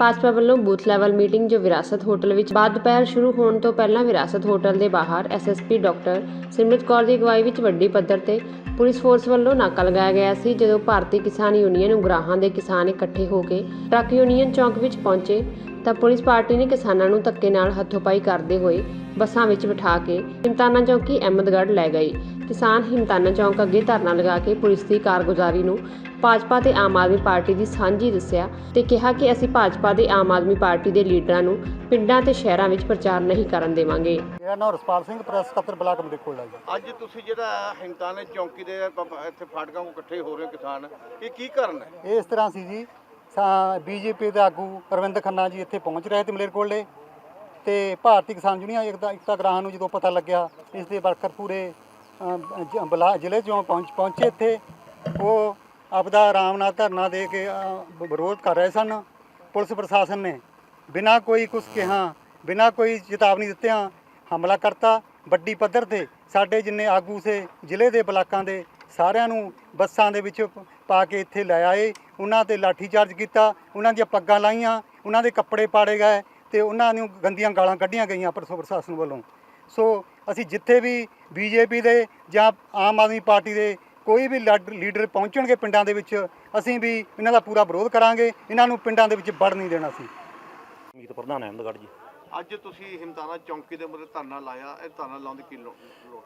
ਭਾਜਪਾ ਵੱਲੋਂ booth level meeting ਜੋ ਵਿਰਾਸਤ ਹੋਟਲ ਵਿੱਚ ਬਾਅਦ ਦੁਪਹਿਰ ਸ਼ੁਰੂ ਹੋਣ ਤੋਂ ਪਹਿਲਾਂ ਵਿਰਾਸਤ ਹੋਟਲ ਦੇ ਬਾਹਰ ਐਸਐਸਪੀ ਡਾਕਟਰ ਸਿਮਰਤ ਕੌਰ ਦੀ ਅਗਵਾਈ ਵਿੱਚ ਵੱਡੀ ਪੱਧਰ ਤੇ ਪੁਲਿਸ ਫੋਰਸ ਵੱਲੋਂ ਨਾਕਾ ਲਗਾਇਆ ਗਿਆ ਸੀ, ਜਦੋਂ ਭਾਰਤੀ ਕਿਸਾਨ ਯੂਨੀਅਨ ਉਗਰਾਹਾਂ ਦੇ ਕਿਸਾਨ ਇਕੱਠੇ ਹੋ ਕੇ ਟਰੱਕ ਯੂਨੀਅਨ ਚੌਂਕ ਵਿੱਚ ਪਹੁੰਚੇ। ਤਾਂ ਪੁਲਿਸ ਪਾਰਟੀ ਨੇ ਕਿਸਾਨਾਂ ਨੂੰ ਧੱਕੇ ਨਾਲ ਹੱਥੋਂਪਾਈ ਕਰਦੇ ਹੋਏ ਬੱਸਾਂ ਵਿੱਚ ਬਿਠਾ ਕੇ ਹਿਮਤਾਨਾ ਚੌਕੀ ਅਹਿਮਦਗੜ੍ਹ ਲੈ ਗਈ ਕਿਸਾਨ ਹਿਮਤਾਨਾ ਚੌਂਕ ਅੱਗੇ ਧਰਨਾ ਲਗਾ ਕੇ ਪੁਲਿਸ ਦੀ ਕਾਰਗੁਜ਼ਾਰੀ ਨੂੰ ਭਾਜਪਾ ਤੇ ਆਮ ਆਦਮੀ ਪਾਰਟੀ ਦੀ ਸਾਂਝੀ ਦੱਸਿਆ ਤੇ ਕਿਹਾ ਕਿ ਅਸੀਂ ਭਾਜਪਾ ਦੇ ਆਮ ਆਦਮੀ ਪਾਰਟੀ ਦੇ ਲੀਡਰਾਂ ਨੂੰ ਪਿੰਡਾਂ ਤੇ ਸ਼ਹਿਰਾਂ ਵਿੱਚ ਪ੍ਰਚਾਰ ਨਹੀਂ ਕਰਨ ਦੇਵਾਂਗੇ। ਮੇਰਾ ਨਾਮ ਰਸਪਾਲ ਸਿੰਘ ਪ੍ਰੈਸ ਸਕੱਤਰ ਬਲਾਕ ਮਲੇਕੋਲਾ ਜੀ। ਅੱਜ ਤੁਸੀਂ ਜਿਹੜਾ ਹਿੰਤਾਨੇ ਚੌਂਕੀ ਦੇ ਇੱਥੇ ਫਾਟਕਾਂ ਕੋਲ ਇਕੱਠੇ ਹੋ ਰਹੇ ਕਿਸਾਨ ਇਹ ਕੀ ਕਾਰਨ ਹੈ? ਇਹ ਇਸ ਤਰ੍ਹਾਂ ਸੀ ਜੀ ਬੀਜੇਪੀ ਦੇ ਆਗੂ ਅਰਵਿੰਦ ਖੰਨਾ ਜੀ ਇੱਥੇ ਪਹੁੰਚ ਰਹੇ ਤੇ ਮਲੇਰਕੋਟਲੇ ਤੇ ਭਾਰਤੀ ਕਿਸਾਨ ਯੂਨੀਅਨ ਏਕਤਾ ਏਕਤਾ ਗ੍ਰਾਹਾਂ ਨੂੰ ਜਦੋਂ ਪਤਾ ਲੱਗਿਆ, ਇਸ ਦੇ ਵਰਕਰ ਪੂਰੇ ਬਲਾ, ਜ਼ਿਲ੍ਹੇ ਚੋਂ ਪਹੁੰਚ, ਪਹੁੰਚੇ ਇੱਥੇ। ਉਹ ਆਪਦਾ ਆਰਾਮ ਨਾਲ ਧਰਨਾ ਦੇ ਕੇ ਵਿਰੋਧ ਕਰ ਰਹੇ ਸਨ। ਪੁਲਿਸ ਪ੍ਰਸ਼ਾਸਨ ਨੇ ਬਿਨਾਂ ਕੋਈ ਕੁਛ ਕਿਹਾ, ਬਿਨਾਂ ਕੋਈ ਚੇਤਾਵਨੀ ਦਿੱਤਿਆਂ ਹਮਲਾ ਕਰਤਾ। ਵੱਡੀ ਪੱਧਰ ਤੇ ਸਾਡੇ ਜਿੰਨੇ ਆਗੂ ਸੇ ਜ਼ਿਲ੍ਹੇ ਦੇ ਬਲਾਕਾਂ ਦੇ ਸਾਰਿਆਂ ਨੂੰ ਬੱਸਾਂ ਦੇ ਵਿੱਚ ਪ- ਕੇ ਇੱਥੇ ਲੈ ਆਏ। ਉਹਨਾਂ ਤੇ ਲਾਠੀ ਚਾਰਜ ਕੀਤਾ ਉਹਨਾਂ ਦੀਆਂ ਪੱਗਾਂ ਲਾਈਆਂ ਉਹਨਾਂ ਦੇ ਕੱਪੜੇ ਪਾੜੇ ਗਏ ਤੇ ਉਹਨਾਂ ਨੂੰ ਗੰਦੀਆਂ ਗਾਲਾਂ ਕੱਢੀਆਂ ਗਈਆਂ ਪੁਲਿਸ ਪ੍ਰਸ਼ਾਸਨ ਵੱਲੋਂ। ਸੋ ਅਸੀਂ ਜਿੱਥੇ ਵੀ ਬੀਜੇਪੀ ਦੇ ਜਾਂ ਆਮ ਆਦਮੀ ਪਾਰਟੀ ਦੇ ਕੋਈ ਵੀ ਲੱਡ- ਲੀਡਰ ਪਹੁੰਚਣਗੇ ਪਿੰਡਾਂ ਦੇ ਵਿੱਚ ਅਸੀਂ ਵੀ ਇਹਨਾਂ ਦਾ ਪੂਰਾ ਵਿਰੋਧ ਕਰਾਂਗੇ। ਇਹਨਾਂ ਨੂੰ ਪਿੰਡਾਂ ਦੇ ਵਿੱਚ ਵੜ ਨਹੀਂ ਦੇਣਾ ਸੀ। ਮੀਤ ਪ੍ਰਧਾਨ ਅਹਿਮਦਗੜ੍ਹ ਜੀ। ਅੱਜ ਤੁਸੀਂ ਹਿੰਤਾਨਾ ਚੌਂਕੀ ਦੇ ਮੂਹਰੇ ਧਰਨਾ ਲਾਇਆ ਇਹ ਧਰਨਾ ਲਾਉਣ ਦੀ ਕੀ ਲੋੜ?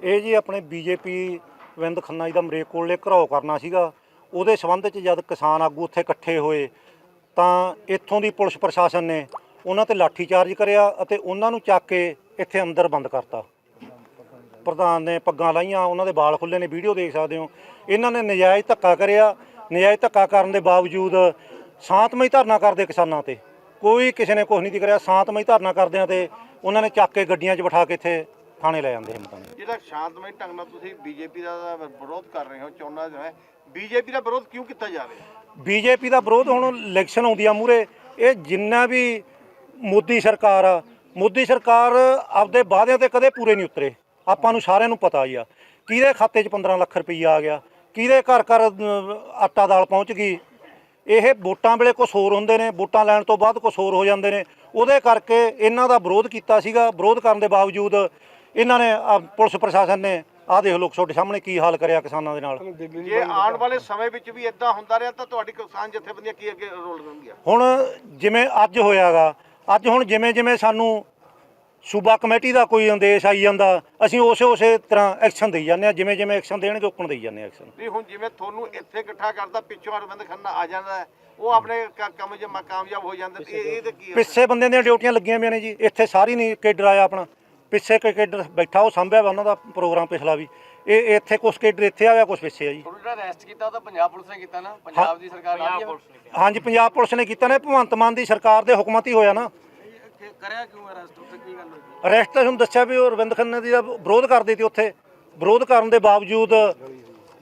ਇਹ ਜੀ ਆਪਣੇ ਬੀਜੇਪੀ ਵਿੰਦ ਖੰਨਾ ਜੀ ਦਾ ਮਰੇਕ ਕੋਲੇ ਘਰਾਓ ਕਰਨਾ ਸੀਗਾ। ਉਹਦੇ ਸੰਬੰਧ ਚ ਜਦ ਕਿਸਾਨ ਆਗੂ ਉੱਥੇ ਇਕੱਠੇ ਹੋਏ, ਤਾਂ ਇੱਥੋਂ ਦੀ ਪੁਲਿਸ ਪ੍ਰਸ਼ਾਸਨ ਨੇ ਉਹਨਾਂ ਤੇ ਲਾਠੀ ਚਾਰਜ ਕਰਿਆ ਅਤੇ ਉਹਨਾਂ ਨੂੰ ਚੱਕ ਕੇ ਇੱਥੇ ਅੰਦਰ ਬੰਦ ਕਰਤਾ। ਪ੍ਰਧਾਨ ਨੇ ਪੱਗਾਂ ਲਾਈਆਂ, ਉਹਨਾਂ ਦੇ ਵਾਲ ਖੁੱਲੇ ਨੇ, ਵੀਡੀਓ ਦੇਖ ਸਕਦੇ ਹੋ। ਇਹਨਾਂ ਨੇ ਨਜਾਇਜ਼ ਧੱਕਾ ਕਰਿਆ। ਨਜਾਇਜ਼ ਧੱਕਾ ਕਰਨ ਦੇ ਬਾਵਜੂਦ ਸ਼ਾਂਤਮਈ ਧਰਨਾ ਕਰਦੇ ਕਿਸਾਨਾਂ ਤੇ। ਕੋਈ ਕਿਸੇ ਨੇ ਕੁਝ ਨਹੀਂ ਸੀ ਕਰਿਆ। ਸ਼ਾਂਤਮਈ ਧਰਨਾ ਕਰਦਿਆਂ ਤੇ ਉਹਨਾਂ ਨੇ ਚੱਕ ਕੇ ਗੱਡੀਆਂ 'ਚ ਬਿਠਾ ਕੇ ਇੱਥੇ ਥਾਣੇ ਲੈ ਜਾਂਦੇ ਹਿੰਮਤਾਂ ਨੇ ਜਿਹੜਾ ਸ਼ਾਂਤਮਈ ਢੰਗ ਨਾਲ ਤੁਸੀਂ ਬੀਜੇਪੀ ਦਾ ਵਿਰੋਧ ਕਰ ਰਹੇ ਹੋ ਚੋਣਾਂ ਜੋ ਹੈ ਬੀਜੇਪੀ ਦਾ ਵਿਰੋਧ ਕਿਉਂ ਕੀਤਾ ਜਾ ਰਿਹਾ ਬੀਜੇਪੀ ਦਾ ਵਿਰੋਧ ਹੁਣ ਇਲੈਕਸ਼ਨ ਆਉਂਦੀ ਆ ਮੂਰੇ ਇਹ ਜਿੰਨਾ ਵੀ ਮੋਦੀ ਸਰਕਾਰ ਆ ਮੋਦੀ ਸਰਕਾਰ ਆਪਦੇ ਵਾਅਦਿਆਂ ਤੇ ਕਦੇ ਪੂਰੇ ਨਹੀਂ ਉਤਰੇ। ਆਪਾਂ ਨੂੰ ਸਾਰਿਆਂ ਨੂੰ ਪਤਾ ਹੀ ਆ ਕਿਹਦੇ ਖਾਤੇ 'ਚ 15 ਲੱਖ ਰੁਪਈਆ ਆ ਗਿਆ ਕਿਹਦੇ ਘਰ ਘਰ ਆਟਾ ਦਾਲ ਪਹੁੰਚ ਗਈ। ਇਹ ਵੋਟਾਂ ਵੇਲੇ ਕੁਛ ਹੋਰ ਹੁੰਦੇ ਨੇ ਵੋਟਾਂ ਲੈਣ ਤੋਂ ਬਾਅਦ ਕੁਛ ਹੋਰ ਹੋ ਜਾਂਦੇ ਨੇ। ਉਹਦੇ ਕਰਕੇ ਇਹਨਾਂ ਦਾ ਵਿਰੋਧ ਕੀਤਾ ਸੀਗਾ। ਵਿਰੋਧ ਕਰਨ ਦੇ ਬਾਵਜੂਦ ਇਹਨਾਂ ਨੇ ਆਹ ਪੁਲਿਸ ਪ੍ਰਸ਼ਾਸਨ ਨੇ ਆਹ ਦੇਖ ਲੋ ਤੁਹਾਡੇ ਸਾਹਮਣੇ ਕੀ ਹਾਲ ਕਰਿਆ ਕਿਸਾਨਾਂ ਦੇ ਨਾਲ। ਜੇ ਆਉਣ ਵਾਲੇ ਸਮੇਂ ਵਿੱਚ ਵੀ ਇਦਾਂ ਹੁੰਦਾ ਰਿਹਾ ਤਾਂ ਤੁਹਾਡੀ ਕਿਸਾਨ ਜਥੇਬੰਦੀਆਂ ਕੀ ਅੱਗੇ ਰੋਲ ਕਰਨਗੀਆਂ? ਹੁਣ ਜਿਵੇਂ ਅੱਜ ਹੋਇਆਗਾ ਅੱਜ ਹੁਣ ਜਿਵੇਂ ਜਿਵੇਂ ਸਾਨੂੰ ਸੂਬਾ ਕਮੇਟੀ ਦਾ ਕੋਈ ਆਦੇਸ਼ ਆਈ ਜਾਂਦਾ ਅਸੀਂ ਉਸੇ ਉਸੇ ਤਰ੍ਹਾਂ ਐਕਸ਼ਨ ਦੇਈ ਜਾਂਦੇ ਆ ਜਿਵੇਂ ਜਿਵੇਂ ਐਕਸ਼ਨ ਦੇਣਗੇ ਉਕਣ ਦੇਈ ਜਾਂਦੇ ਆ ਐਕਸ਼ਨ ਵੀ ਹੁਣ ਜਿਵੇਂ ਤੁਹਾਨੂੰ ਇੱਥੇ ਇਕੱਠਾ ਕਰਦਾ ਪਿੱਛੋਂ ਅਰਵਿੰਦ ਖੰਨਾ ਆ ਜਾਂਦਾ ਹੈ ਉਹ ਆਪਣੇ ਕ- ਕੰਮ 'ਚ ਮ- ਕਾਮਯਾਬ ਹੋ ਜਾਂਦੇ ਤੇ ਇਹ ਇਹ ਤੇ ਕੀ ਹੈ? ਪਿੱਛੇ ਬੰਦਿਆਂ ਦੀਆਂ ਡਿਊਟੀਆਂ ਲੱਗੀਆਂ ਹੋਈਆਂ ਨੇ ਜੀ ਇੱਥੇ ਸਾਰੀ ਨਹੀਂ ਕੇਡਰ ਆਇਆ ਆਪਣਾ। ਪਿੱਛੇ ਕੋਈ ਕੇਡਰ ਬੈਠਾ ਉਹ ਸੰਭਿਆ ਵਾ ਉਹਨਾਂ ਦਾ ਪ੍ਰੋਗਰਾਮ ਪਿਛਲਾ ਵੀ। ਇਹ ਇੱਥੇ ਕੁਛ ਕੇਡਰ ਇੱਥੇ ਆਇਆ ਕੁਛ ਪਿੱਛੇ ਆ ਜੀ। ਤੁਹਾਨੂੰ ਜਿਹੜਾ ਅਰੈਸਟ ਕੀਤਾ ਉਹ ਤਾਂ ਪੰਜਾਬ ਪੁਲਿਸ ਨੇ ਕੀਤਾ ਨਾ। ਪੰਜਾਬ ਦੀ ਸਰਕਾਰ ਹੈ। ਹਾਂਜੀ ਪੰਜਾਬ ਪੁਲਿਸ ਨੇ ਕੀਤਾ ਨੇ ਭਗਵੰਤ ਮਾਨ ਦੀ ਸਰਕਾਰ ਦੇ ਹੁਕਮਾਂ 'ਤੇ ਹੀ ਹੋਇਆ ਨਾ। ਕਰਿਆ ਕਿਉਂ ਅਰੈਸਟ ਉੱਥੇ ਕੀ ਗੱਲ ਹੋਈ? ਅਰੈਸਟ ਤਾਂ ਤੁਹਾਨੂੰ ਦੱਸਿਆ ਵੀ ਉਹ ਰਵਿੰਦ ਖੰਨਾ ਦੀ ਦਾ ਵਿਰੋਧ ਕਰਦੇ ਸੀ ਉੱਥੇ। ਵਿਰੋਧ ਕਰਨ ਦੇ ਬਾਵਜੂਦ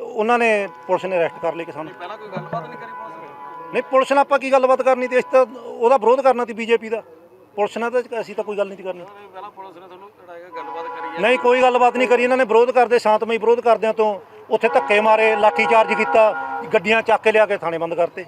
ਉਹਨਾਂ ਨੇ ਪੁਲਿਸ ਨੇ ਅਰੈਸਟ ਕਰ ਲਏ ਕਿਸਾਨ। ਪਹਿਲਾਂ ਕੋਈ ਗੱਲਬਾਤ ਨਹੀਂ ਕਰੀ ਪੁਲਿਸ ਨੇ? ਨਹੀਂ ਪੁਲਿਸ ਨਾਲ ਆਪਾਂ ਕੀ ਗੱਲਬਾਤ ਕਰਨੀ ਤੇ ਅਸੀਂ ਤਾਂ ਉਹਦਾ ਵਿਰੋਧ ਕਰਨਾ ਸੀ ਬੀਜੇਪੀ ਦਾ। ਪੁਲਿਸ ਨਾਲ ਤਾਂ ਅਸੀਂ ਤਾਂ ਕੋਈ ਗੱਲ ਨਹੀਂ ਕਰਨੀ। ਪਹਿਲਾਂ ਪੁਲਿਸ ਨੇ ਤੁਹਾਨੂੰ ਜਿਹੜਾ ਹੈਗਾ ਗੱਲਬਾਤ ਕਰੀ ਹੈ। ਨਹੀਂ ਕੋਈ ਗੱਲਬਾਤ ਨਹੀਂ ਕਰੀ। ਇਹਨਾਂ ਨੇ ਵਿਰੋਧ ਕਰਦੇ ਸ਼ਾਂਤਮਈ ਵਿਰੋਧ ਕਰਦਿਆਂ ਤੋਂ ਉੱਥੇ ਧੱਕੇ ਮਾਰੇ ਲਾਠੀ ਚਾਰਜ ਕੀਤਾ ਗੱਡੀਆਂ ਚੱਕ ਕੇ ਲਿਆ ਕੇ ਥਾਣੇ ਬੰਦ ਕਰਤੇ।